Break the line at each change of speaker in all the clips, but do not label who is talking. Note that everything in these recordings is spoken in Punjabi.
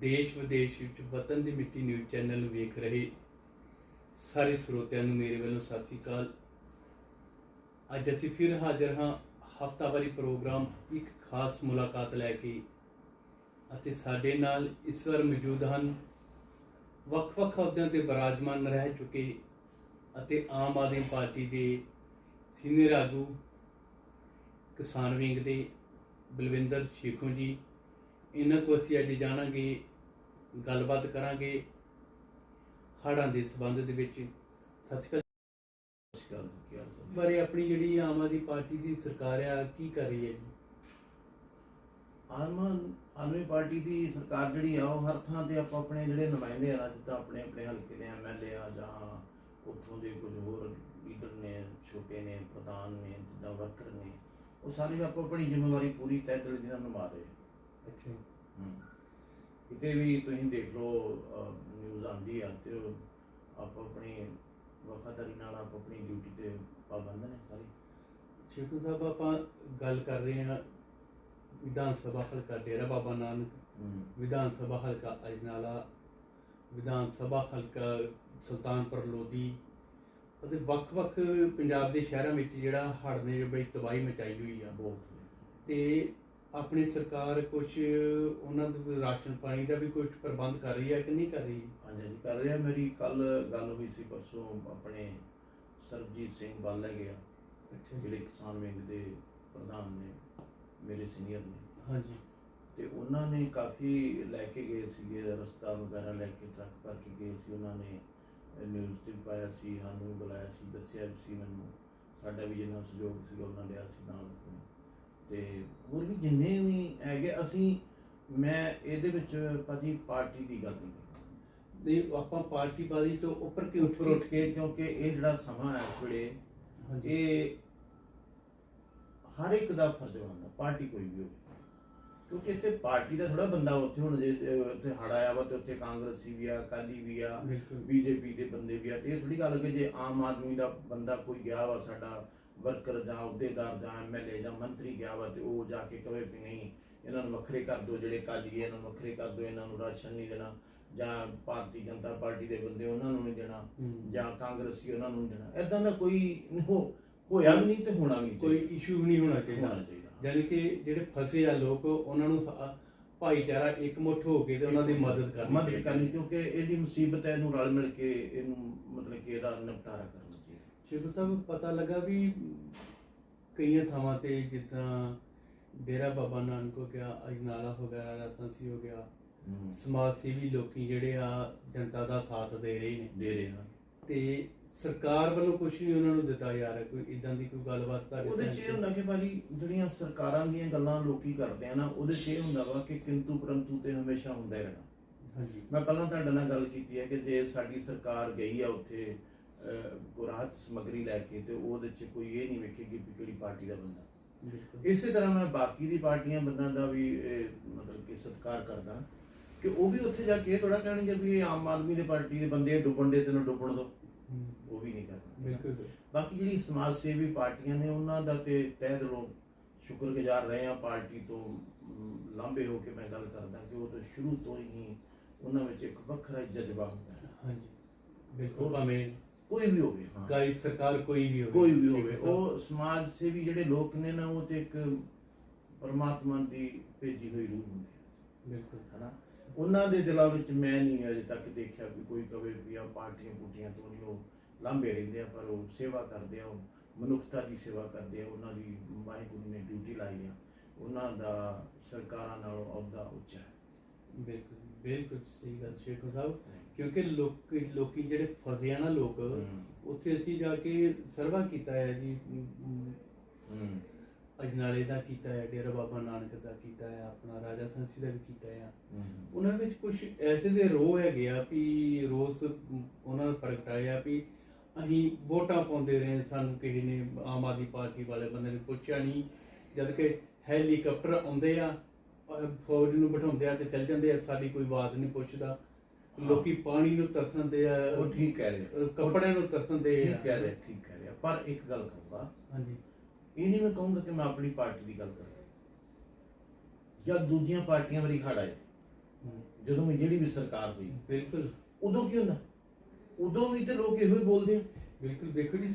ਦੇਸ਼ ਵਿਦੇਸ਼ ਵਿੱਚ ਵਤਨ ਦੀ ਮਿੱਟੀ ਨਿਊਜ਼ ਚੈਨਲ ਨੂੰ ਵੇਖ ਰਹੇ ਸਾਰੇ ਸਰੋਤਿਆਂ ਨੂੰ ਮੇਰੇ ਵੱਲੋਂ ਸਤਿ ਸ੍ਰੀ ਅਕਾਲ। ਅੱਜ ਅਸੀਂ ਫਿਰ ਹਾਜ਼ਰ ਹਾਂ ਹਫਤਾਵਾਰੀ ਪ੍ਰੋਗਰਾਮ ਇੱਕ ਖਾਸ ਮੁਲਾਕਾਤ ਲੈ ਕੇ ਅਤੇ ਸਾਡੇ ਨਾਲ ਇਸ ਵਾਰ ਮੌਜੂਦ ਹਨ ਵੱਖ-ਵੱਖ ਅਹੁਦਿਆਂ ਤੇ ਬਰਾਜਮਾਨ ਰਹਿ ਚੁੱਕੇ ਅਤੇ ਆਮ ਆਦਮੀ ਪਾਰਟੀ ਦੇ ਸੀਨੀਅਰ ਆਗੂ ਕਿਸਾਨ ਵਿੰਗ ਦੇ ਬਲਵਿੰਦਰ ਸ਼ੇਖੋਂ ਜੀ ਇਹਨਾਂ ਕੋ ਅਸੀਂ ਅੱਜ ਜਾਣਾਂਗੇ ਗੱਲਬਾਤ ਕਰਾਂਗੇ ਹੜ੍ਹਾਂ ਦੇ ਸਬੰਧ ਦੇ ਵਿੱਚ ਸਤਿ ਸ਼੍ਰੀ ਅਕਾਲ ਬਾਰੇ ਆਪਣੀ ਜਿਹੜੀ ਆਮ ਆਦਮੀ ਪਾਰਟੀ ਦੀ ਸਰਕਾਰ ਆ ਕੀ ਕਰ ਰਹੀ ਹੈ ਜੀ
ਆਮ ਆਦਮੀ ਪਾਰਟੀ ਦੀ ਸਰਕਾਰ ਜਿਹੜੀ ਆ ਉਹ ਹਰ ਥਾਂ ਤੇ ਆਪਾਂ ਆਪਣੇ ਜਿਹੜੇ ਨੁਮਾਇੰਦੇ ਆ ਜਿੱਦਾਂ ਆਪਣੇ ਆਪਣੇ ਹਲਕੇ ਦੇ ਐਮਐਲਏ ਆ ਜਾਂ ਉੱਥੋਂ ਦੇ ਕੁਝ ਹੋਰ ਲੀਡਰ ਨੇ ਛੋਟੇ ਨੇ ਪ੍ਰਧਾਨ ਨੇ ਜਿੱਦਾਂ ਵਰਕਰ ਨੇ ਉਹ ਸਾਰੇ ਆਪੋ ਆਪਣੀ ਜ਼ਿੰਮੇਵਾਰੀ ਪੂਰੀ ਤਹਿ ਦਿਲ ਦੀ ਨਾਲ ਨਿਭਾ ਰਹੇ।
ਅੱਛਾ।
ਕਿਤੇ ਵੀ ਤੁਸੀਂ ਦੇਖ ਲਓ ਨਿਊਜ਼ ਆਉਂਦੀ ਆ ਤੇ ਉਹ ਆਪੋ ਆਪਣੀ ਵਫਾਦਾਰੀ ਨਾਲ ਆਪੋ ਆਪਣੀ ਡਿਊਟੀ ਤੇ ਪਾਬੰਦ ਨੇ ਸਾਰੇ।
ਸ਼ੇਖੂ ਸਾਹਿਬ ਆਪਾਂ ਗੱਲ ਕਰ ਰਹੇ ਹਾਂ ਵਿਧਾਨ ਸਭਾ ਹਲਕਾ ਡੇਰਾ ਬਾਬਾ ਨਾਨਕ। ਵਿਧਾਨ ਸਭਾ ਹਲਕਾ ਅਜਨਾਲਾ ਵਿਧਾਨ ਸਭਾ ਹਲਕਾ ਸੁਲਤਾਨਪੁਰ ਲੋਧੀ ਅਤੇ ਵੱਖ-ਵੱਖ ਪੰਜਾਬ ਦੇ ਸ਼ਹਿਰਾਂ ਵਿੱਚ ਜਿਹੜਾ ਹੜ੍ਹ ਨੇ ਬੜੀ ਤਬਾਹੀ ਮਚਾਈ ਹੋਈ ਆ।
ਬਹੁਤ।
ਤੇ ਆਪਣੀ ਸਰਕਾਰ ਕੁਝ ਉਹਨਾਂ ਦੇ ਰਾਸ਼ਨ ਪਾਣੀ ਦਾ ਵੀ ਕੁਝ ਪ੍ਰਬੰਧ ਕਰ ਰਹੀ ਹੈ ਕਿ ਨਹੀਂ ਕਰ ਰਹੀ?
ਹਾਂਜੀ ਕਰ ਰਿਹਾ। ਮੇਰੀ ਕੱਲ ਗੱਲ ਹੋਈ ਸੀ ਪਰਸੋਂ ਆਪਣੇ ਸਰਬਜੀਤ ਸਿੰਘ ਬਾਲਾ ਗਿਆ
ਅੱਛਾ।
ਜਿਹੜੇ ਕਿਸਾਨ ਵਿੰਗ ਦੇ ਪ੍ਰਧਾਨ ਨੇ ਮੇਰੇ ਸੀਨੀਅਰ ਨੇ।
ਹਾਂਜੀ।
ਤੇ ਉਹਨਾਂ ਨੇ ਕਾਫੀ ਲੈ ਕੇ ਗਏ ਸੀਗੇ ਰਸਤਾ ਵਗੈਰਾ ਲੈ ਕੇ ਟਰੱਕ ਭਰ ਕੇ ਗਏ ਸੀ। ਉਹਨਾਂ ਨੇ ਨਿਊਜ਼ ਤੇ ਪਾਇਆ ਸੀ ਸਾਨੂੰ ਬੁਲਾਇਆ ਸੀ ਦੱਸਿਆ ਸੀ ਮੈਨੂੰ। ਸਾਡਾ ਵੀ ਜਿੰਨਾ ਸਹਿਯੋਗ ਸੀ ਉਹਨਾਂ ਲਿਆ ਸੀ ਨਾਲ। ਤੇ ਹੋਰ ਵੀ ਜਿੰਨੇ ਵੀ ਹੈਗੇ ਅਸੀਂ ਮੈਂ ਇਹਦੇ ਵਿੱਚ ਭਾਜੀ ਪਾਰਟੀ ਦੀ ਗੱਲ ਨਹੀਂ
ਨਹੀਂ ਆਪਾਂ ਪਾਰਟੀ ਬਾਜੀ ਤੋਂ ਉੱਪਰ ਕਿਉਂ
ਉੱਪਰ ਉੱਠ ਕੇ ਕਿਉਂਕਿ ਇਹ ਜਿਹੜਾ ਸਮਾਂ ਹੈ ਇਸ ਵੇਲੇ ਇਹ ਹਰ ਇੱਕ ਦਾ ਫਰਜ਼ ਬਣਦਾ ਪਾਰਟੀ ਕੋਈ ਵੀ ਹੋਵੇ। ਕਿਉਂਕਿ ਇੱਥੇ ਪਾਰਟੀ ਦਾ ਥੋੜਾ ਬੰਦਾ ਉੱਥੇ ਹੁਣ ਜੇ ਉੱਥੇ ਹੜ ਆਇਆ ਵਾ ਤੇ ਉੱਥੇ ਕਾਂਗਰਸੀ ਵੀ ਆ ਅਕਾਲੀ ਵੀ ਆ ਬੀਜੇਪੀ ਦੇ ਬੰਦੇ ਵੀ ਆ ਤੇ ਇਹ ਥੋੜੀ ਗੱਲ ਕਿ ਜੇ ਆਮ ਆਦਮੀ ਦਾ ਬੰਦਾ ਕੋਈ ਗਿਆ ਵਾ ਸਾਡਾ ਵਰਕਰ ਜਾਂ ਅਹੁਦੇਦਾਰ ਜਾਂ ਐਮਐਲਏ ਜਾਂ ਮੰਤਰੀ ਗਿਆ ਵਾ ਤੇ ਉਹ ਜਾ ਕੇ ਕਵੇ ਵੀ ਨਹੀਂ ਇਹਨਾਂ ਨੂੰ ਵੱਖਰੇ ਕਰ ਦਿਓ ਜਿਹੜੇ ਕਾਲੀ ਹੈ ਇਹਨਾਂ ਨੂੰ ਵੱਖਰੇ ਕਰ ਦਿਓ ਇਹਨਾਂ ਨੂੰ ਰਾਸ਼ਨ ਨਹੀਂ ਦੇਣਾ ਜਾਂ ਭਾਰਤੀ ਜਨਤਾ ਪਾਰਟੀ ਦੇ ਬੰਦੇ ਉਹਨਾਂ ਨੂੰ ਨਹੀਂ ਦੇਣਾ। ਜਾਂ ਕਾਂਗਰਸੀ ਉਹਨਾਂ ਨੂੰ ਨਹੀਂ ਦੇਣਾ ਐਦਾਂ ਦਾ ਕੋਈ ਹੋ- ਹੋਇਆ ਵੀ ਨਹੀਂ ਤੇ ਹੋਣਾ ਵੀ
ਕੋਈ। ਇਸ਼ੂ ਨਹੀਂ ਹੋਣਾ ਚਾਹੀਦਾ ਯਾਨੀ ਕਿ ਜਿਹੜੇ ਫਸੇ ਆ ਲੋਕ ਉਹਨਾਂ ਨੂੰ ਭਾਈਚਾਰਾ ਇਕਮੁੱਠ ਹੋ ਕੇ ਤੇ ਉਹਨਾਂ ਦੀ ਮਦਦ ਕਰਨੀ
ਮਦਦ। ਕਰਨੀ ਕਿਉਂਕਿ ਇਹਦੀ ਮੁਸੀਬਤ ਹੈ ਇਹਨੂੰ ਰਲ ਮਿਲ ਕੇ ਇਹਨੂੰ ਮਤਲਬ ਕਿ ਇਹਦਾ ਨਿਪਟਾਰਾ
ਸ਼ੇਖੂ ਸਾਹਿਬ ਪਤਾ ਲੱਗਾ ਵੀ ਕਈਆਂ ਥਾਵਾਂ ਤੇ ਜਿੱਦਾਂ ਡੇਰਾ ਬਾਬਾ ਨਾਨਕ ਹੋ ਗਿਆ ਅਜਨਾਲਾ ਗਿਆ ਰਾਜਸੰਸੀ ਹੋ ਗਿਆ। ਸਮਾਜ ਸੇਵੀ ਲੋਕੀ ਜਿਹੜੇ ਆ ਜਨਤਾ ਦਾ ਸਾਥ ਦੇ ਰਹੇ ਨੇ।
ਦੇ ਰਹੇ ਹਾਂ
ਤੇ ਸਰਕਾਰ ਵੱਲੋਂ ਕੁਝ ਨਹੀਂ ਉਹਨਾਂ ਨੂੰ ਦਿੱਤਾ ਜਾ ਰਿਹਾ ਕੋਈ ਇਦਾਂ ਦੀ ਕੋਈ ਗੱਲਬਾਤ ਤੁਹਾਡੇ
ਉਹਦੇ 'ਚ ਇਹ ਹੁੰਦਾ ਕਿ ਭਾਜੀ ਜਿਹੜੀਆਂ ਸਰਕਾਰਾਂ ਦੀਆਂ ਗੱਲਾਂ ਲੋਕੀ ਕਰਦੇ ਆ ਨਾ ਉਹਦੇ 'ਚ ਇਹ ਹੁੰਦਾ ਵਾ ਕਿ ਕਿੰਤੂ ਪਰੰਤੂ ਤੇ ਹਮੇਸ਼ਾ ਹੁੰਦਾ ਰਹਿਣਾ।
ਹਾਂਜੀ।
ਮੈਂ ਪਹਿਲਾਂ ਤੁਹਾਡੇ ਨਾਲ ਗੱਲ ਕੀਤੀ ਹੈ ਕਿ ਜੇ ਸਾਡੀ ਸਰਕਾਰ ਗਈ ਆ ਉੱਥੇ ਰਾਹਤ ਸਮੱਗਰੀ ਲੈ ਕੇ ਤੇ ਉਹਦੇ 'ਚ ਕੋਈ ਇਹ ਨਹੀਂ ਵੇਖੇਗੀ ਵੀ ਕਿਹੜੀ ਪਾਰਟੀ ਦਾ ਬੰਦਾ। ਇਸੇ ਤਰ੍ਹਾਂ ਮੈਂ ਬਾਕੀ ਦੀ ਪਾਰਟੀਆਂ ਬੰਦਾਂ ਦਾ ਵੀ ਮਤਲਬ ਕਿ ਸਤਿਕਾਰ ਕਰਦਾ। ਕਿ ਉਹ ਵੀ ਉੱਥੇ ਜਾ ਕੇ ਥੋੜਾ ਕਹਿਣਗੇ ਵੀ ਇਹ ਆਮ ਆਦਮੀ ਦੇ ਪਾਰਟੀ ਦੇ ਬੰਦੇ ਡੁੱਬਣ ਦੇ ਤੈਨੂੰ ਡੁੱਬਣ ਦੋ। ਉਹ ਵੀ ਨਹੀਂ ਕਰਨਾ।
ਬਿਲਕੁਲ।
ਬਾਕੀ ਜਿਹੜੀ ਸਮਾਜ ਸੇਵੀ ਪਾਰਟੀਆਂ ਨੇ ਉਹਨਾਂ ਦਾ ਤੇ ਤਹਿ ਦਿਲੋਂ ਸ਼ੁਕਰਗੁਜ਼ਾਰ ਰਹੇ ਆ ਪਾਰਟੀ ਤੋਂ ਲਾਂਭੇ ਹੋ ਕੇ ਮੈਂ ਗੱਲ ਕਰਦਾ ਕਿ ਉਹ ਤਾਂ ਸ਼ੁਰੂ ਤੋਂ ਹੀ ਉਹਨਾਂ ਵਿੱਚ ਇੱਕ ਵੱਖਰਾ ਜਜ਼ਬਾ ਹੁੰਦਾ ਹੈ।
ਹਾਂਜੀ। ਬਿਲਕੁਲ। ਭਾਵੇਂ
ਕੋਈ ਵੀ ਹੋਵੇ। ਹਾਂ।
ਗਾਈ ਸਰਕਾਰ ਕੋਈ ਵੀ ਹੋਵੇ।
ਕੋਈ ਵੀ ਹੋਵੇ। ਉਹ ਸਮਾਜ ਸੇਵੀ ਜਿਹੜੇ ਲੋਕ ਨੇ ਨਾ ਉਹ ਤੇ ਇੱਕ ਪਰਮਾਤਮਾ ਦੀ ਭੇਜੀ ਹੋਈ ਰੂਹ ਹੁੰਦੀ ਹੈ।
ਬਿਲਕੁਲ।
ਹਨਾ? ਉਹਨਾਂ ਦੇ ਦਿਲਾਂ ਵਿੱਚ ਮੈਂ ਨਹੀਂ ਅਜੇ ਤੱਕ ਦੇਖਿਆ ਵੀ ਕੋਈ ਕਵੇ ਵੀ ਆ ਪਾਰਟੀਆਂ ਪੂਟੀਆਂ ਤੋਂ ਨਹੀਂ ਉਹ ਲਾਂਭੇ ਰਹਿੰਦੇ ਆ ਪਰ ਉਹ ਸੇਵਾ ਕਰਦੇ ਆ ਉਹ ਮਨੁੱਖਤਾ ਦੀ ਸੇਵਾ ਕਰਦੇ ਆ ਉਹਨਾਂ ਦੀ ਵਾਹਿਗੁਰੂ ਨੇ ਡਿਊਟੀ ਲਾਈ ਆ। ਉਹਨਾਂ ਦਾ ਸਰਕਾਰਾਂ ਨਾਲੋਂ ਅਹੁਦਾ ਉੱਚਾ ਹੈ।
ਬਿਲਕੁਲ ਬਿਲਕੁਲ ਸਹੀ ਗੱਲ ਸ਼ੇਖੂ ਸਾਹਿਬ। ਕਿਉਂਕਿ ਲੋਕ ਲੋਕੀ ਜਿਹੜੇ ਫਸੇ ਆ ਨਾ ਲੋਕ ਉੱਥੇ ਅਸੀਂ ਜਾ ਕੇ ਸਰਵਾ ਕੀਤਾ ਹੈ ਜੀ। ਅਜਨਾਲੇ ਦਾ ਕੀਤਾ ਹੈ ਡੇਰਾ ਬਾਬਾ ਨਾਨਕ ਦਾ ਕੀਤਾ ਹੈ ਆਪਣਾ ਰਾਜਾ ਸੰਸੀ ਦਾ ਵੀ ਕੀਤਾ ਹੈ। ਉਹਨਾਂ ਵਿੱਚ ਕੁਝ ਐਸੇ ਦੇ ਰੋਹ ਹੈਗੇ ਆ ਵੀ ਰੋਸ ਉਹਨਾਂ ਦਾ ਪ੍ਰਗਟਾਇਆ ਵੀ ਅਸੀਂ ਵੋਟਾਂ ਪਾਉਂਦੇ ਰਹੇ ਸਾਨੂੰ ਕਿਸੇ ਨੇ ਆਮ ਆਦਮੀ ਪਾਰਟੀ ਵਾਲੇ ਬੰਦੇ ਨੇ ਪੁੱਛਿਆ ਨਹੀਂ। ਜਦ ਕਿ ਹੈਲੀਕਾਪਟਰ ਆਉਂਦੇ ਆ ਫੌਜ ਨੂੰ ਬਿਠਾਉਂਦੇ ਆ ਤੇ ਚੱਲ ਜਾਂਦੇ ਆ ਸਾਡੀ ਕੋਈ ਆਵਾਜ਼ ਨਹੀਂ ਪੁੱਛਦਾ। ਲੋਕੀ ਪਾਣੀ ਨੂੰ ਤਰਸਦੇ ਆ
ਉਹ ਠੀਕ ਕਹਿ ਰਹੇ
ਅਹ ਕੱਪੜਿਆਂ ਨੂੰ ਤਰਸਦੇ ਆ।
ਠੀਕ ਕਹਿ ਰਹੇ ਠੀਕ ਕਹਿ ਰਹੇ ਪਰ ਇੱਕ ਗੱਲ ਕਹੂੰਗਾ
ਹਾਂਜੀ।
ਇਹ ਨਹੀਂ ਮੈਂ ਕਹੂੰਗਾ ਕਿ ਮੈਂ ਆਪਣੀ ਪਾਰਟੀ ਦੀ ਗੱਲ ਕਰ ਰਿਹਾ ਜਦ ਦੂਜੀਆਂ ਪਾਰਟੀਆਂ ਵਾਰੀ ਖੜਾ ਹੈ। ਜਦੋਂ ਵੀ ਜਿਹੜੀ ਵੀ ਸਰਕਾਰ ਹੋਈ।
ਬਿਲਕੁਲ।
ਉਦੋਂ ਕੀ ਹੁੰਦਾ? ਉਦੋਂ ਵੀ ਤੇ ਲੋਕ ਇਹੋ ਹੀ ਬੋਲਦੇ ਆ।
ਬਿਲਕੁਲ ਦੇਖੋ ਜੀ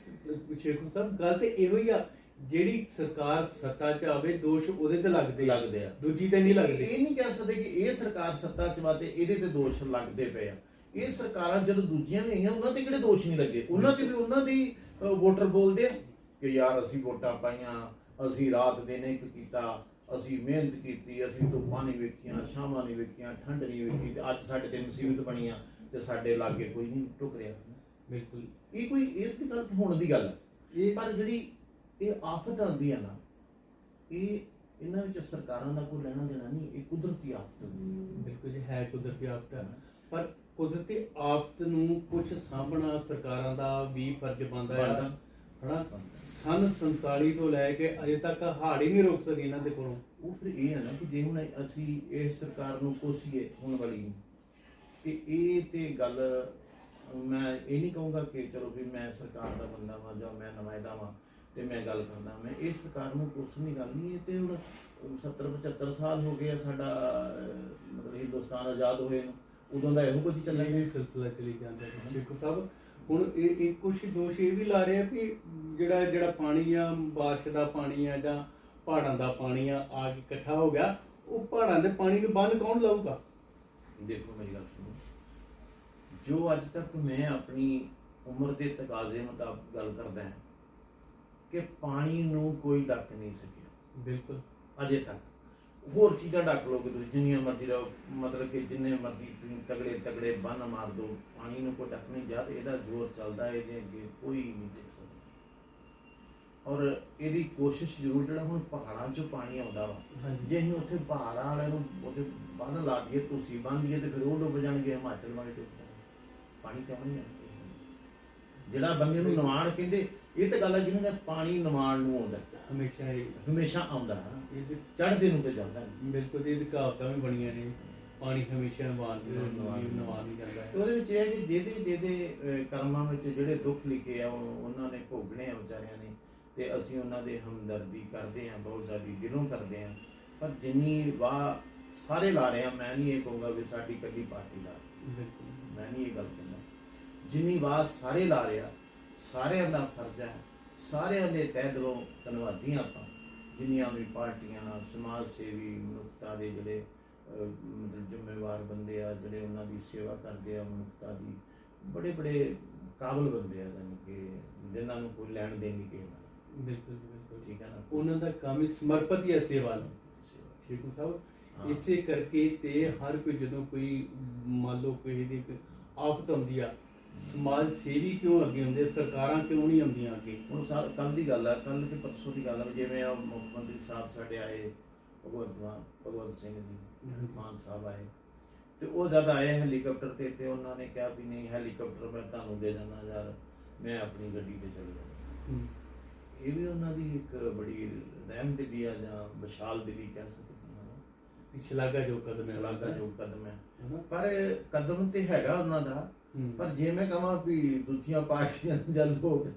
ਸ਼ੇਖੂ ਸਾਹਿਬ ਗੱਲ ਤੇ ਇਹੋ ਹੀ ਆ। ਜਿਹੜੀ ਸਰਕਾਰ ਸੱਤਾ 'ਚ ਆਵੇ ਦੋਸ਼ ਉਹਦੇ ਤੇ ਲੱਗਦੇ ਆ।
ਲੱਗਦੇ ਆ।
ਦੂਜੀ ਤੇ ਨਹੀਂ ਲੱਗਦੇ।
ਇਹ ਨਹੀਂ ਕਹਿ ਸਕਦੇ ਕਿ ਇਹ ਸਰਕਾਰ ਸੱਤਾ ਚ ਵਾ ਤੇ ਇਹਦੇ ਤੇ ਦੋਸ਼ ਲੱਗਦੇ ਪਏ ਆ। ਇਹ ਸਰਕਾਰਾਂ ਜਦੋਂ ਦੂਜੀਆਂ ਵੀ ਆਈਆਂ ਉਹਨਾਂ ਤੇ ਕਿਹੜੇ ਦੋਸ਼ ਨਹੀਂ ਲੱਗੇ? ਉਹਨਾਂ ਤੇ ਵੀ ਉਹਨਾਂ ਦੀ ਵੋਟਰ ਬੋਲਦੇ ਆ ਕਿ ਯਾਰ ਅਸੀਂ ਵੋਟਾਂ ਪਾਈਆਂ ਅਸੀਂ ਰਾਤ ਦਿਨ ਇੱਕ ਕੀਤਾ ਅਸੀਂ ਮਿਹਨਤ ਕੀਤੀ ਅਸੀਂ ਧੁੱਪਾਂ ਨਹੀਂ ਵੇਖੀਆਂ ਛਾਵਾਂ ਨਹੀਂ ਵੇਖੀਆਂ ਠੰਡ ਨਹੀਂ ਵੇਖੀ ਤੇ ਅੱਜ ਸਾਡੇ ਤੇ ਮੁਸੀਬਤ ਬਣੀਆਂ ਤੇ ਸਾਡੇ ਲਾਗੇ ਕੋਈ ਨਹੀਂ ਟੁਕਰਿਆ
ਬਿਲਕੁਲ।
ਇਹ ਕੋਈ ਇਸ ਦੀ ਗੱਲ ਹੋਣ ਦੀ ਗੱਲ ਹੈ
ਇਹ
ਪਰ ਜਿਹੜੀ ਇਹ ਆਫਤ ਆਉਂਦੀ ਆ ਨਾ ਇਹ ਇਹਨਾਂ ਵਿੱਚ ਸਰਕਾਰਾਂ ਦਾ ਕੋਈ ਲੈਣਾ ਦੇਣਾ ਨਹੀਂ ਇਹ ਕੁਦਰਤੀ ਆਫਤ
ਬਿਲਕੁਲ ਜੀ ਹੈ ਕੁਦਰਤੀ ਆਫਤ ਹੈ। ਪਰ ਕੁਦਰਤੀ ਆਫਤ ਨੂੰ ਕੁਝ ਸਾਂਭਣਾ ਸਰਕਾਰਾਂ ਦਾ ਵੀ ਫਰਜ਼ ਬਣਦਾ ਹੈ। ਹਨਾ? ਸਨ 47 ਤੋਂ ਲੈ ਕੇ ਅਜੇ ਤੱਕ ਹਾੜ ਨਹੀਂ ਰੋਕ ਸਕੀ ਇਹਨਾਂ ਦੇ ਕੋਲੋਂ।
ਉਹ ਫਿਰ ਇਹ ਹੈ ਨਾ ਕਿ ਜੇ ਹੁਣ ਅਸੀਂ ਇਸ ਸਰਕਾਰ ਨੂੰ ਕੋਸੀਏ ਹੁਣ ਵਾਲੀ ਤੇ ਇਹ ਤੇ ਗੱਲ ਮੈਂ ਇਹ ਨਹੀਂ ਕਹੂੰਗਾ ਕਿ ਚਲੋ ਵੀ ਮੈਂ ਸਰਕਾਰ ਦਾ ਬੰਦਾ ਵਾਂ ਜਾਂ ਮੈਂ ਨੁਮਾਇੰਦਾ ਵਾਂ। ਤੇ ਮੈਂ ਗੱਲ ਕਰਦਾ ਮੈਂ ਇਸ ਸਰਕਾਰ ਨੂੰ ਕੋਸਣ ਦੀ ਗੱਲ ਨਹੀਂ ਇਹ ਤੇ ਹੁਣ 70 75 ਸਾਲ ਹੋ ਗਏ ਆ ਸਾਡਾ ਮਤਲਬ ਹਿੰਦੁਸਤਾਨ ਆਜ਼ਾਦ ਹੋਏ ਨੂੰ ਉਦੋਂ ਦਾ ਇਹੋ ਕੁਝ ਚੱਲਣ
ਇਹ ਵੀ ਸਿਲਸਿਲਾ ਚਲੀ ਜਾਂਦਾ ਹੈ ਦੇਖੋ ਸਾਹਿਬ ਹੁਣ ਇਹ ਇਹ ਕੁਝ ਦੋਸ਼ ਇਹ ਵੀ ਲਾ ਰਹੇ ਆ ਕਿ ਜਿਹੜਾ ਜਿਹੜਾ ਪਾਣੀ ਆ ਬਾਰਿਸ਼ ਦਾ ਪਾਣੀ ਆ ਜਾਂ ਪਹਾੜਾਂ ਦਾ ਪਾਣੀ ਆ ਆ ਕੇ ਇਕੱਠਾ ਹੋ ਗਿਆ ਉਹ ਪਹਾੜਾਂ ਦੇ ਪਾਣੀ ਨੂੰ ਬੰਦ ਕੌਣ ਲਾਊਗਾ?
ਦੇਖੋ ਮੇਰੀ ਗੱਲ ਸੁਣੋ ਜੋ ਅੱਜ ਤੱਕ ਮੈਂ ਆਪਣੀ ਉਮਰ ਦੇ ਤਕਾਜ਼ੇ ਮੁਤਾਬਕ ਗੱਲ ਕਰਦਾ ਹਾਂ ਕਿ ਪਾਣੀ ਨੂੰ ਕੋਈ ਡੱਕ ਨਹੀਂ ਸਕਿਆ।
ਬਿਲਕੁਲ।
ਅਜੇ ਤੱਕ। ਹੋਰ ਚੀਜ਼ਾਂ ਡੱਕ ਲੋਗੇ ਤੁਸੀਂ ਜਿੰਨੀਆਂ ਮਰਜ਼ੀ ਰਹੋ। ਮਤਲਬ ਕਿ ਜਿੰਨੇ ਮਰਜ਼ੀ ਤੁਸੀਂ ਤਗੜੇ ਤਗੜੇ ਬੰਨ ਮਾਰ ਦੋ ਪਾਣੀ ਨੂੰ ਕੋਈ ਡੱਕ ਨਹੀਂ। ਜਾ ਇਹਦਾ ਜ਼ੋਰ ਚੱਲਦਾ ਹੈ ਇਹਦੇ ਅੱਗੇ ਕੋਈ ਨਹੀਂ ਟਿਕ ਸਕਦਾ। ਔਰ ਇਹਦੀ ਕੋਸ਼ਿਸ਼ ਜ਼ਰੂਰ ਜਿਹੜਾ ਹੁਣ ਪਹਾੜਾਂ 'ਚੋਂ ਪਾਣੀ ਆਉਂਦਾ ਵਾ। ਜੇ ਅਸੀਂ ਉੱਥੇ ਪਹਾੜਾਂ ਵਾਲਿਆਂ ਨੂੰ ਉੱਥੇ ਬੰਨ ਲਾ ਦਈਏ ਤੁਸੀਂ ਬੰਨ ਦਈਏ ਤੇ ਫਿਰ ਉਹ ਡੁੱਬ ਜਾਣਗੇ ਹਿਮਾਚਲ ਵਾਲੇ ਡੁੱਬ ਜਾਣਗੇ। ਪਾਣੀ ਕਿਉਂ ਨਹੀਂ ਆਉਂਦਾ? ਜਿਹੜਾ ਬੰਦੇ ਨੂੰ ਨਿਵਾਣ ਕਹਿੰਦੇ ਇਹ ਤਾਂ ਗੱਲ ਹੈ ਜਿਹਨਾਂ ਦਾ ਪਾਣੀ ਨਿਵਾਣ ਨੂੰ ਆਉਂਦਾ
ਹਮੇਸ਼ਾ ਇਹ
ਹਮੇਸ਼ਾ ਆਉਂਦਾ ਹੈ।
ਇਹਦੇ
ਚੜ੍ਹਦੇ ਨੂੰ ਤੇ ਜਾਂਦਾ ਨਹੀਂ
ਬਿਲਕੁਲ ਇਹ ਕਹਾਵਤਾਂ ਵੀ ਬਣੀਆਂ ਨੇ। ਪਾਣੀ ਹਮੇਸ਼ਾ ਨਵਾਨ-
ਨਵਾਨ
ਨਹੀਂ ਜਾਂਦਾ ਹੈ।
ਉਹਦੇ ਵਿੱਚ ਇਹ ਹੈ ਕਿ ਜਿਹਦੇ ਜਿਹਦੇ ਅਹ, ਕਰਮਾਂ ਵਿੱਚ ਜਿਹੜੇ ਦੁੱਖ ਲਿਖੇ ਆ ਉਹ ਉਹਨਾਂ ਨੇ ਭੋਗਣੇ ਆ ਵਿਚਾਰਿਆਂ ਨੇ। ਤੇ ਅਸੀਂ ਉਹਨਾਂ ਦੇ ਹਮਦਰਦੀ ਕਰਦੇ ਆ ਬਹੁਤ ਜ਼ਿਆਦਾ ਦਿਲੋਂ ਕਰਦੇ ਆ। ਪਰ ਜਿੰਨੀ ਵਾਹ ਸਾਰੇ ਲਾ ਰਹੇ ਆ ਮੈਂ ਨਹੀਂ ਇਹ ਕਹੂੰਗਾ ਵੀ ਸਾਡੀ ਕੱਲੀ ਪਾਰਟੀ ਲਾ ਰਹੀ।
ਬਿਲਕੁਲ।
ਮੈਂ ਨਹੀਂ ਇਹ ਗੱਲ ਕਹਿੰਦਾ। ਜਿੰਨੀ ਆਵਾਜ਼ ਸਾਰੇ ਲਾ ਰਿਹਾ ਸਾਰਿਆਂ ਦਾ ਫਰਜ਼ ਹੈ। ਸਾਰਿਆਂ ਦੇ ਤਹਿ ਦਿਲੋਂ ਧੰਨਵਾਦੀ ਆਪਾਂ। ਜਿੰਨੀਆਂ ਵੀ ਪਾਰਟੀਆਂ ਸਮਾਜ ਸੇਵੀ ਮਨੁੱਖਤਾ ਦੇ ਜਿਹੜੇ ਮਤਲਬ ਜ਼ਿੰਮੇਵਾਰ ਬੰਦੇ ਆ ਜਿਹੜੇ ਉਹਨਾਂ ਦੀ ਸੇਵਾ ਕਰਦੇ ਆ ਮਨੁੱਖਤਾ ਦੀ ਬੜੇ ਬੜੇ ਕਾਬਲ ਬੰਦੇ ਆ ਯਾਨੀ ਕਿ ਜਿਨ੍ਹਾਂ ਨੂੰ ਕੋਈ ਲੈਣ ਦੇਣ ਨਹੀਂ ਕਿਸੇ ਨਾਲ।
ਬਿਲਕੁਲ
ਠੀਕ ਹੈ ਨਾ?
ਉਹਨਾਂ ਦਾ ਕੰਮ ਹੀ ਸਮਰਪਿਤ ਹੀ ਹੈ ਸੇਵਾ ਨੂੰ ਸ਼ੇਖੂ
ਹਾਂ।
ਸਾਹਿਬ? ਇਸੇ ਕਰਕੇ ਤੇ ਹਰ ਕੋਈ ਜਦੋਂ ਕੋਈ ਮੰਨ ਲਓ ਕੋਈ ਦੀ ਆਫਤ ਆਉਂਦੀ ਆ ਸਮਾਜ ਸੇਵੀ ਕਿਉਂ ਅੱਗੇ ਹੁੰਦੇ? ਸਰਕਾਰਾਂ ਕਿਉਂ ਨਹੀਂ ਆਉਂਦੀਆਂ ਅੱਗੇ?
ਹੁਣ ਸਾ ਕੱਲ ਦੀ ਗੱਲ ਹੈ ਕੱਲ ਤੇ ਪਰਸੋਂ ਦੀ ਗੱਲ ਹੈ ਜਿਵੇਂ ਆ ਮੁੱਖ ਮੰਤਰੀ ਸਾਹਿਬ ਸਾਡੇ ਆਏ ਭਗਵੰਤ ਮਾਨ ਭਗਵੰਤ ਸਿੰਘ ਜੀ ਮਾਨ ਸਾਹਿਬ ਆਏ। ਤੇ ਉਹ ਜਦ ਆਏ ਹੈਲੀਕਾਪਟਰ ਤੇ ਤੇ ਉਹਨਾਂ ਨੇ ਕਿਹਾ ਵੀ ਨਹੀਂ ਹੈਲੀਕਾਪਟਰ ਮੈਂ ਤੁਹਾਨੂੰ ਦੇ ਦਿੰਦਾ ਯਾਰ ਮੈਂ ਆਪਣੀ ਗੱਡੀ ਤੇ ਚਲੇ ਜਾਣਾ
ਹਮ,
ਇਹ ਵੀ ਉਹਨਾਂ ਦੀ ਇੱਕ ਬੜੀ ਰਹਿਮ ਦਿਲੀ ਆ ਜਾਂ ਵਿਸ਼ਾਲ ਦਿਲੀ ਕਹਿ ਸਕਦੇ ਹਾਂ।
ਸ਼ਲਾਘਾ ਜੋ ਕਦਮ ਹੈ।
ਸ਼ਲਾਘਾ ਜੋ ਕਦਮ ਹੈ? ਪਰ ਕਦਮ ਤੇ ਹੈਗਾ ਉਹਨਾਂ ਦਾ। ਪਰ ਜੇ ਮੈਂ ਕਹਾਂ ਵੀ ਦੂਜੀਆਂ ਪਾਰਟੀਆਂ ਜਾਂ ਲੋਕ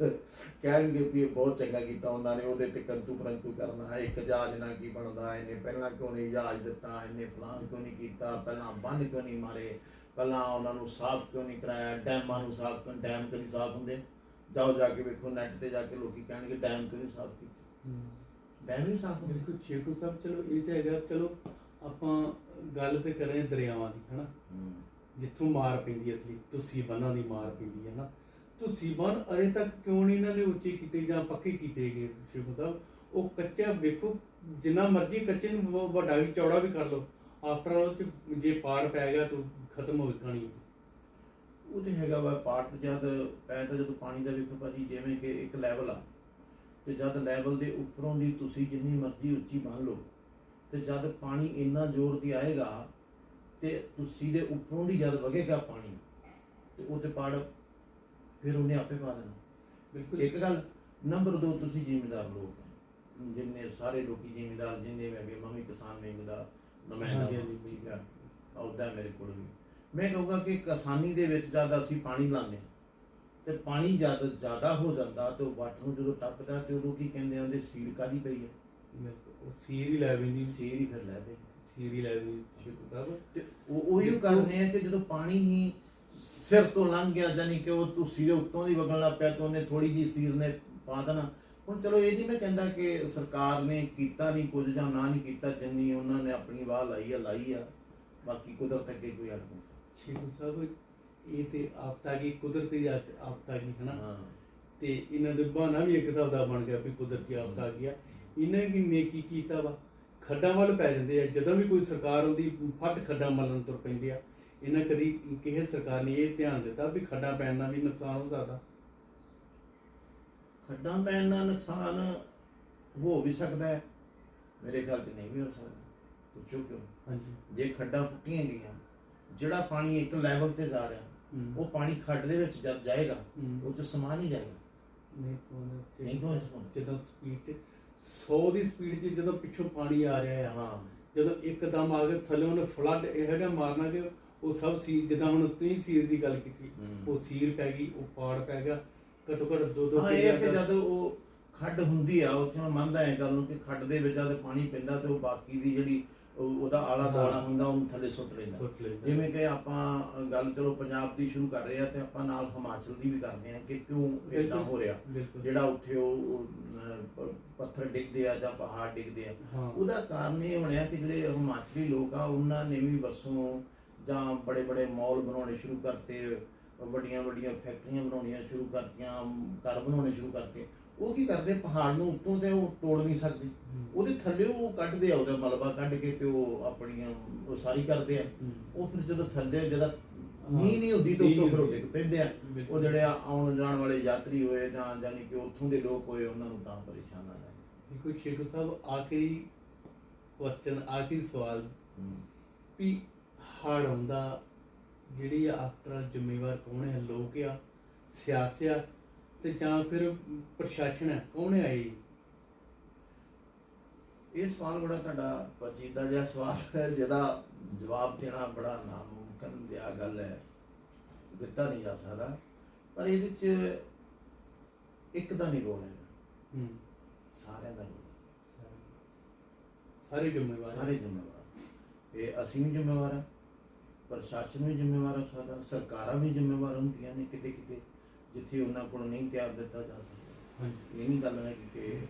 ਕਹਿਣਗੇ ਵੀ ਇਹ ਬਹੁਤ ਚੰਗਾ ਕੀਤਾ ਉਹਨਾਂ ਨੇ ਉਹਦੇ ਤੇ ਕੰਤੂ ਪਰੰਤੂ ਕਰਨਾ ਹੈ ਇੱਕ ਜਹਾਜ਼ ਨਾਲ ਕੀ ਬਣਦਾ ਇਹਨੇ ਪਹਿਲਾਂ ਕਿਉਂ ਨਹੀਂ ਜਹਾਜ਼ ਦਿੱਤਾ ਇਹਨੇ ਫਲਾਨ ਕਿਉਂ ਨਹੀਂ ਕੀਤਾ ਪਹਿਲਾਂ ਬੰਨ ਕਿਉਂ ਨਹੀਂ ਮਾਰੇ ਪਹਿਲਾਂ ਉਹਨਾਂ ਨੂੰ ਸਾਫ਼ ਕਿਉਂ ਨਹੀਂ ਕਰਾਇਆ ਡੈਮਾਂ ਨੂੰ ਸਾਫ਼ ਕਿਉਂ ਡੈਮ ਕਦੀ ਸਾਫ਼ ਹੁੰਦੇ? ਜਾਓ ਜਾ ਕੇ ਵੇਖੋ ਨੈਟ ਤੇ ਜਾ ਕੇ ਲੋਕੀ ਕਹਿਣਗੇ ਡੈਮ ਕਿਉਂ ਨਹੀਂ ਸਾਫ਼ ਕੀਤੇ। ਡੈਮ ਨਹੀਂ ਸਾਫ਼
ਬਿਲਕੁਲ ਸ਼ੇਖੂ ਸਾਹਿਬ ਚਲੋ ਇਹ ਤਾਂ ਹੈਗਾ ਚਲੋ ਆਪਾਂ ਗੱਲ ਤੇ ਕਰਾਂ ਦਰਿਆਵਾਂ ਦੀ ਹਨਾ। ਜਿੱਥੋਂ ਮਾਰ ਪੈਂਦੀ ਹੈ ਅਸਲੀ, ਤੁਸੀਂ ਬੰਨਾਂ ਦੀ ਮਾਰ ਪੈਂਦੀ ਹੈ ਨਾ। ਤੁਸੀਂ ਬੰਨ, ਅਜੇ ਤੱਕ ਕਿਉਂ ਨਹੀਂ ਇਹਨਾਂ ਨੇ ਉੱਚੇ ਕੀਤੇ ਜਾਂ ਪੱਕੇ ਕੀਤੇ ਗਏ? ਸ਼ੇਖੂ ਸਾਹਿਬ ਉਹ ਕੱਚਾ ਵੇਖੋ, ਜਿੰਨਾ ਮਰਜ਼ੀ ਕੱਚੇ ਨੂੰ ਵੱਡਾ ਵੀ ਚੌੜਾ ਵੀ ਕਰ ਲਓ। ਆਫਟਰ ਆਲ ਚ ਜੇ ਪਾੜ ਪੈ ਗਿਆ ਤਾਂ ਖਤਮ ਹੋ ਕਹਾਣੀ
ਉਹ ਤੇ ਹੈਗਾ ਵਾ ਪਾਰਟ ਜਦ ਪੈ ਤਾਂ ਜਦੋਂ ਪਾਣੀ ਦਾ ਵੇਖੋ ਭਾਜੀ, ਜਿਵੇਂ ਕਿ ਇੱਕ ਲੈਵਲ ਆ। ਤੇ ਜਦ ਲੈਵਲ ਦੇ ਉੱਪਰੋਂ ਦੀ ਤੁਸੀਂ ਜਿੰਨੀ ਮਰਜ਼ੀ ਉੱਚੀ ਮੰਨ ਲਓ, ਤੇ ਜਦ ਪਾਣੀ ਇੰਨਾ ਜ਼ੋਰ ਦੀ ਆਏਗਾ ਤੇ ਤੁਸੀਂ ਦੇ ਉੱਪਰੋਂ ਦੀ ਜਦ ਵਗੇਗਾ ਪਾਣੀ ਤੇ ਉਹ ਤੇ ਪਾੜ ਫਿਰ ਉਹਨੇ ਆਪੇ ਪਾ ਦੇਣਾ।
ਬਿਲਕੁਲ।
ਇੱਕ ਗੱਲ ਨੰਬਰ 2 ਤੁਸੀਂ ਜ਼ਿਮੀਂਦਾਰ ਲੋਕ। ਜਿੰਨੇ ਸਾਰੇ ਲੋਕੀ ਜ਼ਿਮੀਂਦਾਰ ਜਿੰਨੇ ਮੈਂ ਵੀ ਕਿਸਾਨ ਵਿੰਗ ਦਾ ਨੁਮਾਇੰਦਾ ਠੀਕ ਹੈ ਅਹੁਦਾ ਮੇਰੇ ਕੋਲ ਵੀ। ਮੈਂ ਕਹੂੰਗਾ ਕਿ ਕਿਸਾਨੀ ਦੇ ਵਿੱਚ ਜਦ ਅਸੀਂ ਪਾਣੀ ਲਾਉਂਦੇ ਹਾਂ ਤੇ ਪਾਣੀ ਜਦ ਜ਼ਿਆਦਾ ਹੋ ਜਾਂਦਾ ਤੇ ਉਹ ਵੱਟ ਨੂੰ ਜਦੋਂ ਟੱਪਦਾ ਤੇ ਉਦੋਂ ਕੀ ਕਹਿੰਦੇ ਆ ਉਹਦੇ ਸੀਰ ਕਾਦੀ ਪਈ ਹੈ।
ਉਹ ਸੀਰ ਹੀ ਲੈ ਪੈਂਦੀ।
ਸੀਰ ਹੀ ਫਿਰ ਲੈ ਪਈ
ਸੀਰ ਹੀ ਲੈ ਪੈਂਦੀ ਸ਼ੇਖੂ ਸਾਹਿਬ
ਤੇ। ਉਹ ਉਹੀ ਕਰਨੇ ਆ ਕਿ ਜਦੋਂ ਪਾਣੀ ਹੀ ਸਿਰ ਤੋਂ ਲੰਘ ਗਿਆ ਜਾਨੀ ਕਿ ਉਹ ਤੁਸੀਂ ਦੇ ਉੱਤੋਂ ਦੀ ਵਗਣ ਲੱਗ ਪਿਆ ਤਾਂ ਉਹਨੇ ਥੋੜੀ ਜੀ ਸੀਰ ਨੇ ਪਾ ਦੇਣਾ। ਹੁਣ ਚਲੋ ਇਹ ਨਹੀਂ ਮੈਂ ਕਹਿੰਦਾ ਕਿ ਸਰਕਾਰ ਨੇ ਕੀਤਾ ਨਹੀਂ ਕੁਝ ਜਾਂ ਨਾ ਨਹੀਂ ਕੀਤਾ ਜਿੰਨੀ ਉਹਨਾਂ ਨੇ ਆਪਣੀ ਵਾਹ ਲਾਈ ਆ ਲਾਈ ਆ। ਬਾਕੀ ਕੁਦਰਤ ਅੱਗੇ ਕੋਈ ਅੜ ਨਹੀਂ।
ਸ਼ੇਖੂ ਸਾਹਿਬ ਇਹ ਤੇ ਆਫਤਾ ਕੀ ਕੁਦਰਤੀ ਆ- ਆਫਤਾ ਕੀ ਹਨਾ?
ਹਾਂ।
ਤੇ ਇਹਨਾਂ ਦੇ ਬਹਾਨਾ ਵੀ ਇੱਕ ਹਿਸਾਬ ਦਾ ਬਣ ਗਿਆ ਵੀ ਕੁਦਰਤੀ ਆਫਤ ਆ ਗਿਆ ਇਹਨਾਂ ਕੀ ਨੇਕੀ ਕੀਤਾ ਵਾ? ਖੱਡਾਂ ਵੱਲ ਪੈ ਜਾਂਦੇ ਆ। ਜਦੋਂ ਵੀ ਕੋਈ ਸਰਕਾਰ ਹੁੰਦੀ ਫੱਟ ਖੱਡਾਂ ਮਲਣ ਤੁਰ ਪੈਂਦੇ ਆ ਇਹਨਾਂ ਕਦੀ ਕਿਸੇ ਸਰਕਾਰ ਨੇ ਇਹ ਧਿਆਨ ਦਿੱਤਾ ਵੀ ਖੱਡਾਂ ਪੈਣ ਨਾਲ ਵੀ ਨੁਕਸਾਨ ਹੋ ਸਕਦਾ?
ਖੱਡਾਂ ਪੈਣ ਨਾਲ ਨੁਕਸਾਨ ਹੋ ਵੀ ਸਕਦਾ ਹੈ। ਮੇਰੇ ਖਿਆਲ 'ਚ ਨਹੀਂ ਵੀ ਹੋ ਸਕਦਾ। ਪੁੱਛੋ ਕਿਉਂ?
ਹਾਂਜੀ।
ਜੇ ਖੱਡਾਂ ਪੁੱਟੀਆਂ ਗਈਆਂ ਜਿਹੜਾ ਪਾਣੀ ਇੱਕ ਲੈਵਲ ਤੇ ਜਾ ਰਿਹਾ। ਉਹ ਪਾਣੀ ਖੱਡ ਦੇ ਵਿੱਚ ਜਦ ਜਾਏਗਾ। ਉਹ ਚ ਸਮਾ ਨਹੀਂ ਜਾਏਗਾ।
ਨਹੀਂ
ਪਾਉਂਦਾ।
ਜਦੋਂ ਸਪੀਡ 100 ਦੀ ਸਪੀਡ 'ਚ ਜਦੋਂ ਪਿੱਛੋਂ ਪਾਣੀ ਆ ਰਿਹਾ ਆ
ਹਾਂ
ਜਦੋਂ ਇੱਕਦਮ ਆ ਕੇ ਥੱਲੇ ਉਹਨੇ ਫਲੱਡ ਇਹੋ ਜਿਹਾ ਮਾਰਨਾ ਕਿ ਉਹ ਸਭ ਸੀਰ ਜਿੱਦਾਂ ਹੁਣ ਤੁਸੀਂ ਸੀਰ ਦੀ ਗੱਲ ਕੀਤੀ। ਉਹ ਸੀਰ ਪੈ ਗਈ ਉਹ ਪਾੜ ਪੈ ਗਿਆ ਘੱਟੋ ਘੱਟ ਦੋ ਦੋ
ਹਾਂ ਇਹ ਹੈ ਕਿ ਜਦ ਉਹ ਖੱਡ ਹੁੰਦੀ ਆ ਉੱਥੇ ਮੈਂ ਮੰਨਦਾ ਇਹ ਗੱਲ ਨੂੰ ਕਿ ਖੱਡ ਦੇ ਵਿੱਚ ਜਦ ਪਾਣੀ ਪੈਂਦਾ ਤੇ ਉਹ ਬਾਕੀ ਦੀ ਜਿਹੜੀ ਉਹ- ਉਹਦਾ ਆਲਾ ਦੁਆਲਾ। ਹੁੰਦਾ ਉਹਨੂੰ ਥੱਲੇ ਸੁੱਟ ਲੈਂਦਾ
ਸੁੱਟ ਲੈਂਦਾ।
ਜਿਵੇਂ ਕਿ ਆਪਾਂ ਗੱਲ ਚਲੋ ਪੰਜਾਬ ਦੀ ਸ਼ੁਰੂ ਕਰ ਰਹੇ ਆ ਤੇ ਆਪਾਂ ਨਾਲ ਹਿਮਾਚਲ ਦੀ ਵੀ ਕਰਦੇ ਆ ਕਿ ਕਿਉਂ ਇਦਾਂ
ਬਿਲਕੁਲ।
ਹੋ ਰਿਹਾ
ਬਿਲਕੁਲ
ਜਿਹੜਾ ਉੱਥੇ ਉਹ ਉਹ, ਅਹ, ਪ- ਪੱਥਰ ਡਿੱਗਦੇ ਆ ਜਾਂ ਪਹਾੜ ਡਿੱਗਦੇ ਆ
ਹਾਂ
ਉਹਦਾ ਕਾਰਨ ਇਹ ਬਣਿਆ ਕਿ ਜਿਹੜੇ ਹਿਮਾਚਲੀ ਲੋਕ ਆ ਉਹਨਾਂ ਨੇ ਵੀ ਵਸੋਂ ਜਾਂ ਬੜੇ ਬੜੇ ਮਾਲ ਬਣਾਉਣੇ ਸ਼ੁਰੂ ਕਰਤੇ ਵੱਡੀਆਂ ਵੱਡੀਆਂ ਫੈਕਟਰੀਆਂ ਬਣਾਉਣੀਆਂ ਸ਼ੁਰੂ ਕਰਤੀਆਂ ਘਰ ਬਣਾਉਣੇ ਸ਼ੁਰੂ ਕਰਤੇ ਉਹ ਕੀ ਕਰਦੇ ਪਹਾੜ ਨੂੰ ਉੱਤੋਂ ਤੇ ਉਹ ਤੋੜ ਨਹੀਂ ਸਕਦੇ। ਉਹਦੇ ਥੱਲੇ ਉਹ ਕੱਢਦੇ ਆ ਉਹਦਾ ਮਲਬਾ ਕੱਢ ਕੇ ਤੇ ਉਹ ਆਪਣੀਆਂ ਉਹ ਸਾਰੀ ਕਰਦੇ ਆ। ਉਹ ਫਿਰ ਜਦੋਂ ਥੱਲੇ ਜਦਾ
ਹਾਂ।
ਨੀਂਹ ਨਹੀਂ ਹੁੰਦੀ ਤਾਂ ਉੱਤੋਂ ਫਿਰ ਉਹ। ਡਿੱਗ ਪੈਂਦੇ ਆ। ਉਹ ਜਿਹੜੇ ਆਉਣ ਜਾਣ ਵਾਲੇ ਯਾਤਰੀ ਹੋਏ ਜਾਂ ਜਾਨੀ ਕਿ ਉੱਥੋਂ ਦੇ ਲੋਕ ਹੋਏ ਉਹਨਾਂ ਨੂੰ ਤਾਂ ਪਰੇਸ਼ਾਨ ਆ
ਦੇਖੋ ਸ਼ੇਖੂ ਸਾਹਿਬ ਆਖਰੀ ਕੁਐਸਚਨ ਆਖਰੀ ਸਵਾਲ ਵੀ ਹੜ ਆਉਂਦਾ ਜਿਹੜੀ ਆਫਟਰ ਜ਼ਿੰਮੇਵਾਰ ਕੌਣ ਹੈ ਲੋਕ ਆ ਸਿਆਸਤ ਆ ਤੇ ਜਾਂ ਫਿਰ ਪ੍ਰਸ਼ਾਸਨ ਹੈ ਕੌਣ ਹੈ ਇਹ?
ਇਹ ਸਵਾਲ ਬੜਾ ਤੁਹਾਡਾ ਪਚੀਦਾ ਜਿਹਾ ਸਵਾਲ ਹੈ ਜਿਹਦਾ ਜਵਾਬ ਦੇਣਾ ਬੜਾ ਨਾਮੁਮਕਿਨ ਜਿਹਾ ਗੱਲ ਹੈ। ਦਿੱਤਾ ਨਹੀਂ ਜਾ ਸਕਦਾ ਪਰ ਇਹਦੇ ਚ ਇੱਕ ਦਾ ਨਹੀਂ ਰੋਲ ਹੈ
ਹੂੰ।
ਸਾਰਿਆਂ ਦਾ ਰੋਲ
ਸਾਰੇ ਜ਼ਿੰਮੇਵਾਰ ਆ।
ਸਾਰੇ ਜ਼ਿੰਮੇਵਾਰ। ਇਹ ਅਸੀਂ ਵੀ ਜ਼ਿੰਮੇਵਾਰ ਹਾਂ ਪ੍ਰਸ਼ਾਸਨ ਵੀ ਜ਼ਿੰਮੇਵਾਰ ਹੈ ਸਾਡਾ ਸਰਕਾਰਾਂ ਵੀ ਜ਼ਿੰਮੇਵਾਰ ਹੁੰਦੀਆਂ ਨੇ ਕਿਤੇ ਕਿਤੇ ਜਿੱਥੇ ਉਹਨਾਂ ਕੋਲ ਨਹੀਂ ਤਿਆਰ ਦਿੱਤਾ ਜਾ ਸਕਦਾ। ਇਹ ਨਹੀਂ ਗੱਲ ਹੈ ਕਿ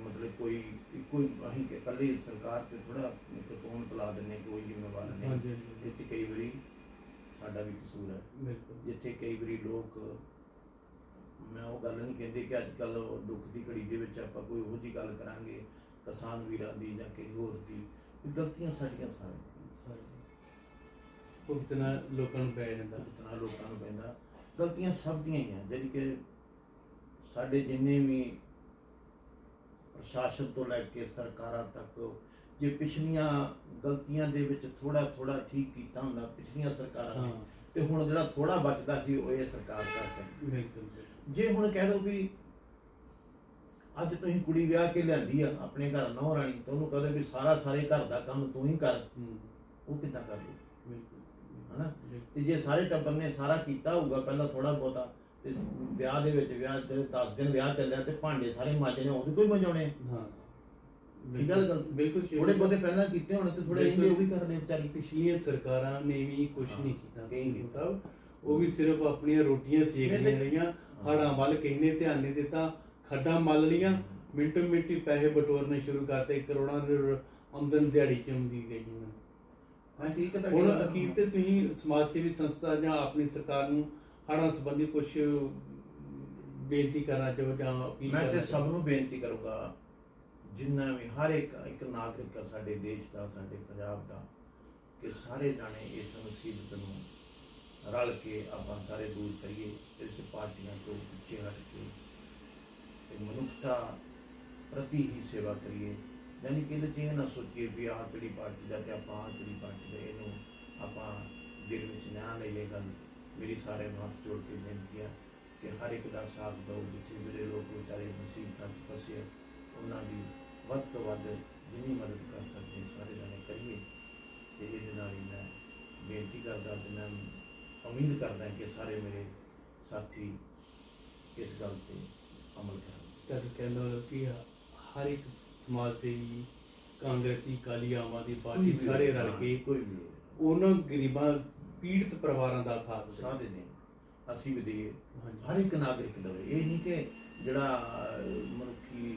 ਮਤਲਬ ਕੋਈ ਹੀ ਅਸੀਂ ਕਿ ਇਕੱਲੀ ਸਰਕਾਰ ਤੇ ਥੋੜਾ ਕਤੂਨ ਤਲਾ ਦਿੰਨੇ ਕੋਈ ਜ਼ਿੰਮੇਵਾਰ ਨਹੀਂ। ਇਹ 'ਚ ਕਈ ਵਾਰੀ ਸਾਡਾ ਵੀ ਕਸੂਰ ਹੈ।
ਬਿਲਕੁਲ।
ਜਿੱਥੇ ਕਈ ਵਾਰੀ ਲੋਕ ਮੈਂ ਉਹ ਗੱਲ ਨਹੀਂ ਕਹਿੰਦੀ ਕਿ ਅੱਜ ਕੱਲ ਦੁੱਖ ਦੀ ਘੜੀ ਦੇ ਵਿੱਚ ਆਪਾਂ ਕੋਈ ਉਹੋ ਜੀ ਗੱਲ ਕਰਾਂਗੇ ਕਿਸਾਨ ਵੀਰਾਂ ਦੀ ਜਾਂ ਕਿਸੇ ਹੋਰ ਦੀ ਗਲਤੀਆਂ ਸਾਡੀਆਂ ਸਾਰੀਆਂ।
ਸਾਰੇ ਭੁਗਤਣਾ ਲੋਕਾਂ ਨੂੰ ਪੈ ਜਾਂਦਾ।
ਇਤਨਾ ਲੋਕਾਂ ਨੂੰ ਪੈਂਦਾ। ਗਲਤੀਆਂ ਸਭ ਦੀਆਂ ਹੀ ਆ ਜਿਹੜੀ ਕਿ ਸਾਡੇ ਜਿੰਨੇ ਵੀ ਪ੍ਰਸ਼ਾਸਨ ਤੋਂ ਲੈ ਕੇ ਸਰਕਾਰਾਂ ਤੱਕ ਜੇ ਪਿਛਲੀਆਂ ਗਲਤੀਆਂ ਦੇ ਵਿੱਚ ਥੋੜਾ ਥੋੜਾ ਠੀਕ ਕੀਤਾ ਹੁੰਦਾ ਪਿਛਲੀਆਂ ਸਰਕਾਰਾਂ ਨੇ ਤੇ ਹੁਣ ਜਿਹੜਾ ਥੋੜਾ ਬਚਦਾ ਸੀ ਉਹ ਇਹ ਸਰਕਾਰ ਕਰ ਸਕਦੀ। ਜੇ ਹੁਣ ਕਹਿ ਦੋ ਵੀ ਅੱਜ ਤੁਸੀਂ ਕੁੜੀ ਵਿਆਹ ਕੇ ਲਿਆਂਦੀ ਆ ਆਪਣੇ ਘਰ ਨਹੁੰ ਰਾਣੀ ਤੇ ਉਹਨੂੰ ਕਹਦੇ ਵੀ ਸਾਰਾ ਸਾਰੇ ਘਰ ਦਾ ਕੰਮ ਤੂੰ ਹੀ ਕਰ ਉਹ ਕਿੱਦਾਂ ਕਰ ਲੂ
ਬਿਲਕੁਲ।
ਹਨਾ? ਤੇ ਜੇ ਸਾਰੇ ਟੱਬਰ ਨੇ ਸਾਰਾ ਕੀਤਾ ਹੋਊਗਾ ਪਹਿਲਾਂ ਥੋੜਾ ਬਹੁਤਾ ਤੇ ਵਿਆਹ ਦੇ ਵਿੱਚ ਵਿਆਹ ਤੇ 10 ਦਿਨ ਵਿਆਹ ਚੱਲਿਆ ਤੇ ਭਾਂਡੇ ਸਾਰੇ ਮਾਜਨੇ ਉਹਦੇ ਕੋਈ ਮਜਾਉਣੇ
ਹਾਂ
ਠੀਕ ਗੱਲ ਗਲਤ?
ਬਿਲਕੁਲ
ਥੋੜੇ। ਬਹੁਤੇ ਪਹਿਲਾਂ ਕੀਤੇ ਹੋਣੇ ਤੇ ਥੋੜੇ। ਇੰਦੇ ਉਹ ਵੀ ਕਰਨੇ ਵਿਚਾਰੀ
ਪਿਛਲੀਆਂ ਸਰਕਾਰਾਂ ਨੇ ਵੀ ਕੁਝ ਨਹੀਂ ਕੀਤਾ। ਸਾਹਿਬ ਉਹ ਵੀ ਸਿਰਫ ਆਪਣੀਆਂ ਰੋਟੀਆਂ ਸੇਕਦੀਆਂ ਰਹੀਆਂ ਹੜਾਂ ਵੱਲ ਨੇ ਧਿਆਨ ਨਹੀਂ ਦਿੱਤਾ ਖੱਡਾਂ ਮੱਲ ਲੀਆਂ ਮਿੰਟੋ ਮਿੰਟੀ ਪੈਸੇ ਬਟੋਰਨੇ ਸ਼ੁਰੂ ਕਰਤੇ ਕਰੋੜਾਂ ਦੇ ਆਮਦਨ ਦਿਹਾੜੀ ਚ ਗਈ ਨੂੰ।
ਹਾਂ ਠੀਕ ਹੈ ਤੁਹਾਡੀ
ਹੁਣ
ਗੱਲ।
ਅਖੀਰ ਤੇ ਤੁਸੀਂ ਸਮਾਜ ਸੇਵੀ ਸੰਸਥਾ ਜਾਂ ਆਪਣੀ ਸਰਕਾਰ ਨੂੰ ਹੜਾਂ ਸੰਬੰਧੀ ਕੁਝ ਬੇਨਤੀ ਕਰਨਾ ਚਾਹੋ ਜਾਂ ਅਪੀਲ
ਮੈਂ
ਕਰਨਾ
ਤੇ ਸਭ ਨੂੰ ਬੇਨਤੀ ਕਰੂੰਗਾ ਜਿੰਨਾ ਵੀ ਹਰ ਇੱਕ ਇੱਕ ਨਾਗਰਿਕ ਆ ਸਾਡੇ ਦੇਸ਼ ਦਾ ਸਾਡੇ ਪੰਜਾਬ ਦਾ ਕਿ ਸਾਰੇ ਜਾਣੇ ਇਸ ਮੁਸੀਬਤ ਨੂੰ ਰਲ ਕੇ ਆਪਾਂ ਸਾਰੇ ਦੂਰ ਕਰੀਏ ਇਸ 'ਚ ਪਾਰਟੀਆਂ ਤੋਂ ਪਿੱਛੇ ਹਟ ਕੇ ਤੇ ਮਨੁੱਖਤਾ ਪ੍ਰਤੀ ਹੀ ਸੇਵਾ ਕਰੀਏ ਯਾਨੀ ਕਿ ਇਹਦੇ 'ਚ ਇਹ ਨਾ ਸੋਚੀਏ ਵੀ ਆਹ ਕਿਹੜੀ ਪਾਰਟੀ ਦਾ ਤੇ ਆਪਾਂ ਆਹ ਕਿਹੜੀ ਪਾਰਟੀ ਦਾ, ਇਹਨੂੰ ਆਪਾਂ ਦਿਲ ਵਿੱਚ ਨਾ ਲਈਏ ਗੱਲ। ਮੇਰੀ ਸਾਰੇ ਨੂੰ ਹੱਥ ਜੋੜ ਕੇ ਬੇਨਤੀ ਆ ਕਿ ਹਰ ਇੱਕ ਦਾ ਸਾਥ ਦਿਓ, ਜਿੱਥੇ ਜਿਹੜੇ ਲੋਕ ਵਿਚਾਰੇ ਮੁਸੀਬਤਾਂ 'ਚ ਫਸੇ ਉਹਨਾਂ ਦੀ ਵੱਧ ਤੋਂ ਵੱਧ ਜਿੰਨੀ ਮਦਦ ਕਰ ਸਕਦੇ ਸਾਰੇ ਜਣੇ ਕਰੀਏ। ਤੇ ਇਹਦੇ ਨਾਲ ਹੀ ਮੈਂ ਬੇਨਤੀ ਕਰਦਾ ਤੇ ਮੈਂ ਉਮੀਦ ਕਰਦਾ ਕਿ ਸਾਰੇ ਮੇਰੇ ਸਾਥੀ ਇਸ ਗੱਲ ਤੇ ਅਮਲ ਕਰਨ
ਤੁਹਾਡੇ ਕਹਿੰਦਾ ਕਿ ਹਰ ਇੱਕ ਸਮਾਜ ਸੇਵੀ ਕਾਂਗਰਸੀ ਕਾਲੀ ਆਮ ਆਦਮੀ ਪਾਰਟੀ ਸਾਰੇ ਰਲ ਕੇ
ਕੋਈ ਵੀ
ਉਹਨਾਂ ਗਰੀਬਾਂ ਪੀੜਤ ਪਰਿਵਾਰਾਂ ਦਾ ਸਾਥ ਦੇ
ਸਾਰੇ ਨੇ ਅਸੀਂ ਵੀ ਦਈਏ। ਹਰ ਇੱਕ ਨਾਗਰਿਕ ਲਵੇ। ਇਹ ਨਹੀਂ ਕਿ ਜਿਹੜਾ ਮਨੁੱਖੀ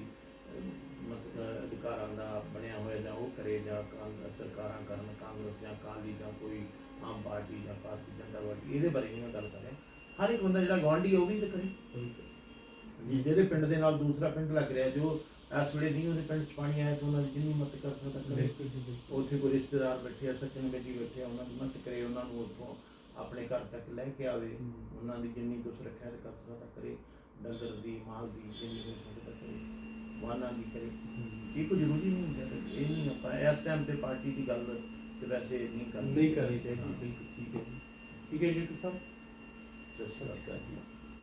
ਮਤਲਬ ਅਧਿਕਾਰਾਂ ਦਾ ਬਣਿਆ ਹੋਇਆ ਜਾਂ ਉਹ ਕਰੇ ਜਾਂ ਕਾਂਗਰਸ ਸਰਕਾਰਾਂ ਕਰਨ ਕਾਂਗਰਸ ਜਾਂ ਅਕਾਲੀ ਜਾਂ ਕੋਈ ਆਮ ਪਾਰਟੀ ਜਾਂ ਭਾਰਤੀ ਜਨਤਾ ਪਾਰਟੀ ਇਹਦੇ ਬਾਰੇ ਨਹੀਂ ਮੈਂ ਗੱਲ ਕਰ ਰਿਹਾ। ਹਰ ਇੱਕ ਬੰਦਾ ਜਿਹੜਾ ਗਵਾਂਢੀ ਉਹ ਵੀ ਤਾਂ ਕਰੇ। ਜਿਹਦੇ ਪਿੰਡ ਦੇ ਨਾਲ ਦੂਸਰਾ ਪਿੰਡ ਲੱਗ ਰਿਹਾ ਜੋ ਇਸ ਵੇਲੇ ਨਹੀਂ ਉਹਦੇ ਪਿੰਡ 'ਚ ਪਾਣੀ ਆਇਆ ਤਾਂ ਉਹਨਾਂ ਦੀ ਜਿੰਨੀ ਮਦਦ ਕਰ ਸਕਦਾ ਕਰੇ। ਉੱਥੇ ਕੋਈ ਰਿਸ਼ਤੇਦਾਰ ਬੈਠੇ ਆ ਸੱਜਣ ਬੈਠੀ ਬੈਠੇ ਆ ਉਹਨਾਂ ਦੀ ਮਦਦ ਕਰੇ ਉਹਨਾਂ ਨੂੰ ਉੱਥੋਂ ਆਪਣੇ ਘਰ ਤੱਕ ਲੈ ਕੇ ਆਵੇ। ਉਹਨਾਂ ਦੀ ਜਿੰਨੀ ਕੁ ਸੁਰੱਖਿਆ ਤੇ ਕਰ ਸਕਦਾ ਕਰੇ। ਡੰਗਰ ਦੀ ਮਾਲ ਦੀ ਜਿੰਨੀ ਕੁ ਸਕਦਾ ਕਰੇ। ਵਾਹਨਾਂ ਦੀ ਕਰੇ। ਇਹ ਕੋਈ ਜ਼ਰੂਰੀ ਨਹੀਂ ਹੁੰਦਾ ਇਹ ਨਹੀਂ ਆਪਾਂ ਇਸ ਟਾਈਮ ਤੇ ਪਾਰਟੀ ਦੀ ਗੱਲ ਤੇ ਵੈਸੇ ਨਹੀਂ ਕਰਨੀ
ਨਹੀਂ ਕਰਨੀ ਚਾਹੀਦੀ। ਬਿਲਕੁਲ ਠੀਕ ਹੈ ਠੀਕ ਹੈ ਜੀ ਸਾਹਿਬ। ਸਤਿ ਸ਼੍ਰੀ
ਅਕਾਲ।
ਅਕਾਲ ਜੀ।